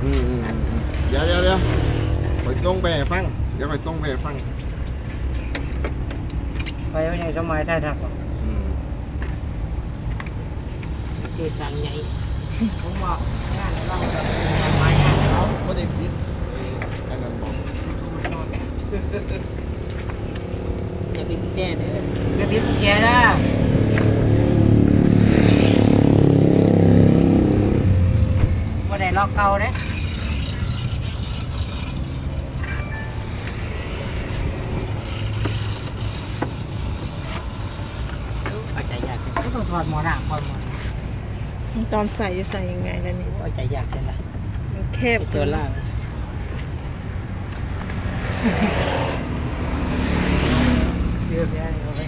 ส่งไปให้ฟัง เดี๋ยวไปส่งไปให้ฟังไปไม่ใช่สมัยไทยทักหรอกอืมเจสันใหญ่ผมบอกงานเราแบบไม้งานเราบ่ได้ผิดเอ้ยอันนั้นบอกอย่าเป็นแจ้เด้อเรื่องนี้กุญแจนะว่าได้ล็อกเก่าเด้ ยากจังก็ต้องถอดหมอหนังก่อนหมดตอนใส่จะใส่ยังไงล่ะนี่เอาใจยากจังนะมันแคบเป็นตัวล่างเรื่องนี้เอาไป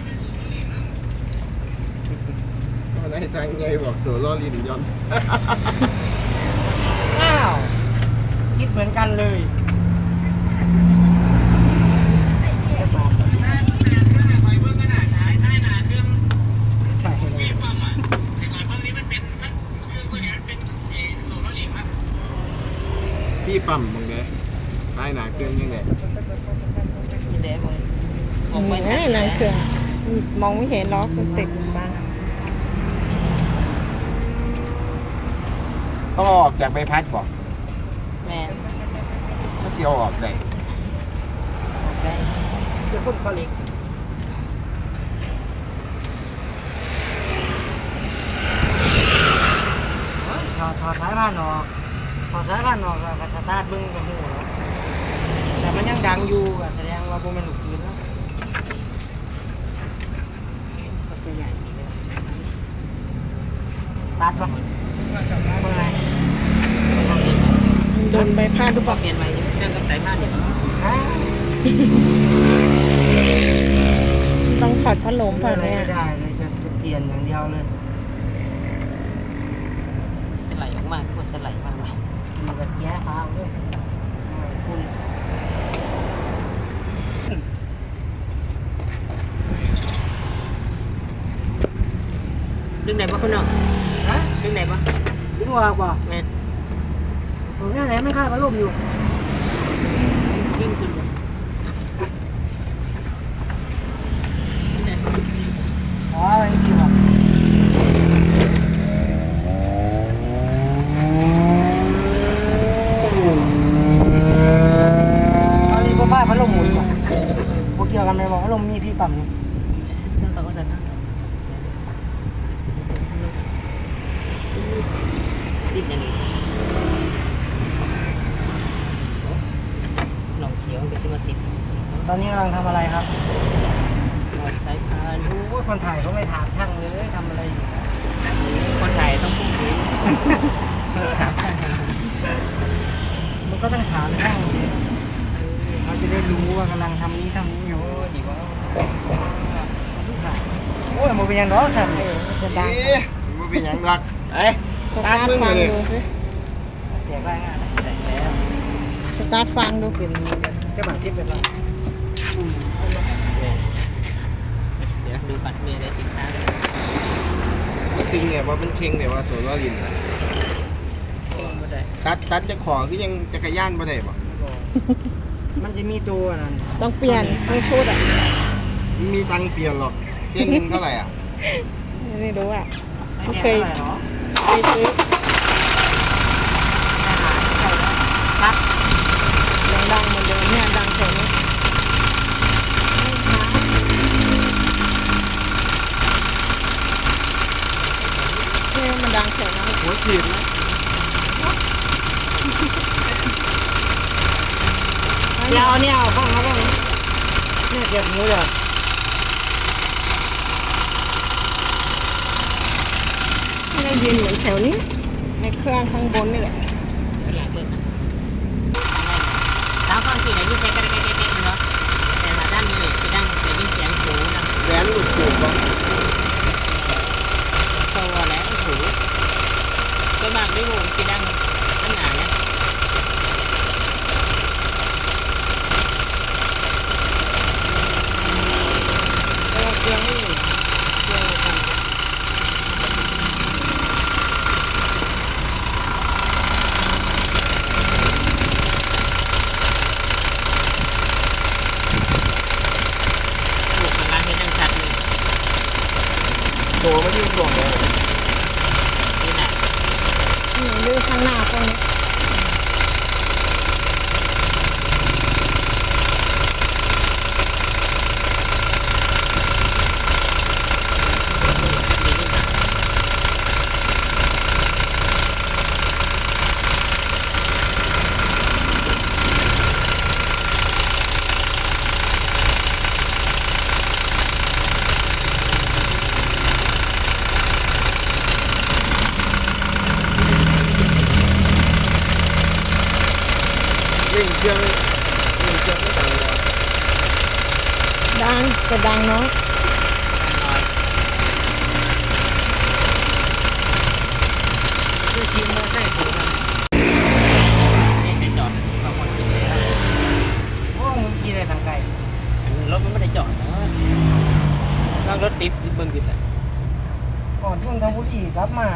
ก็ได้สั่งไงบอกโซโล่ลินย้อน อ้าว คิดเหมือนกันเลยใช่เลย พี่ปั๊มมึงเด้ใต้หนาเครื่องยังไงนี่แหละมึงออกนี่ไปไงนางเครื่องมองไม่เห็นล็อกมันติดบังต้องเอาออกจากใบพัดบอกแม่ถ้าเที่ยวออกได้ได้เดี๋ยวคนผลิตถอดถอดสายพานออก ถอดสายพานออกแล้วก็สตาร์ทเบึ้งกับหูแล้วแต่มันยังดังอยู่ก็แสดงว่าพวกมันลูกปืนแล้วเอาใจยากอีกแล้วตัดปะเมื่อไหร่โดนใบพัดหรือเปล่าเปลี่ยนใหม่เรื่องกับสายพานเนี่ยต้องถอดพัดลมเปล่าไม่เนี่ยได้เลยจะจะเปลี่ยนอย่างเดียวเลย สไลด์ออกมาก็สไลด์มา กเลยมีแบบแก้ฟ้าด้วยคุณดึงไหนบ้างคุณน้องฮะดึงไหนบ้างถึงว่าบ่แม่ผมเนี่ยไหนไม่ค่าพัดลมอยู่ วิ่งขึ้นเลย อ๋อจริงๆว่ะเอานี่ก็บ้าพัดลมหมุนว่ะพวกเกี่ยวกันไห มบอกพัดลมมีที่ปั๊มนี่เครื่องต่อก็สั่นติดอย่างนี้ลองเขียวก็ชิมาติดตอนนี้กำลังทำอะไรครับหมดสายพานรู้ว่าคนถ่ายเขาไม่ถามช่างเลยทำอะไรอยู่คนไทยต้องพุ่งถึงมันก็ต้องถามช่างดิเขาจะได้รู้ว่ากำลังทำนี้ทำนี้อยู่ดีกว่า โอ้ยมันเป็นยังร้องสั่นเลยจะดังเอ๊ะมันเป็นยังรักเอ้ยสตาร์ทฟังดูสิเสียงแรงอะแต่แล้วสตาร์ทฟังดูเป็นเจ้าบังทิพย์เป็นไรเดี๋ยวดูปัดเมย์ได้ติดตามมันตึงเนี่ยว่ามันเค็งเนี่ยว่าโซโล่าลินตัดตัดจะขอคือยังจักรยานบ่ได้บ่มันจะมีตัวนั่นต้องเปลี่ยนต้องชุดอะ มันมีตังค์เปลี่ยนหรอกเส้นหนึงเท่าไหร่อะไม่รู้อะไม่เคยแน่เท่าไหร่หรอไปซื้อครับยังดังเหมือนเดิมเนี่ยดังแถวนี้เนี่ยมันดังแถวนั้นหัวฉีดนะเดี๋ยวเอาเนี่ยเอาฟังเขาบ้างเนี่ยเดี๋ยวหนูเดี๋ยว ได้ยินเหมือนแถวนี้ ในเครื่องข้างบนนี่แหละ ไม่ยืดห่วงเลยนี่นะดูข้างหน้าตรงนี้ เร่งเครื่องเร่งเครื่องไม่ดังเลยดังแต่ดังน้อยด้วยทีมมอไซค์ถูกกันนี่ไปจอดบางคนกินเลยครับโอ้มึงขี่ได้ทางไกลอันรถมันไม่ได้จอดนะนั่งรถติดเบิ่งติดอะก่อนที่มึงทำบุรีกลับมา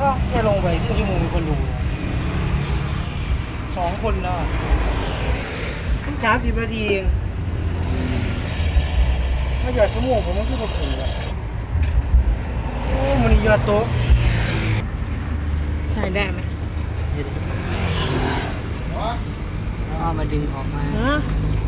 ก็แค่ลงไปครึ่งชั่ วโมงมีคนดูสองคนแล้วอะเพิ่งสามสิบนาทีเองไม่หยอดชั่วโมงผมต้องขึ้นมาขู่อะโอ้มันยอดโต๊ะใช้ได้ไหมเอามาดึงออกมาฮะเ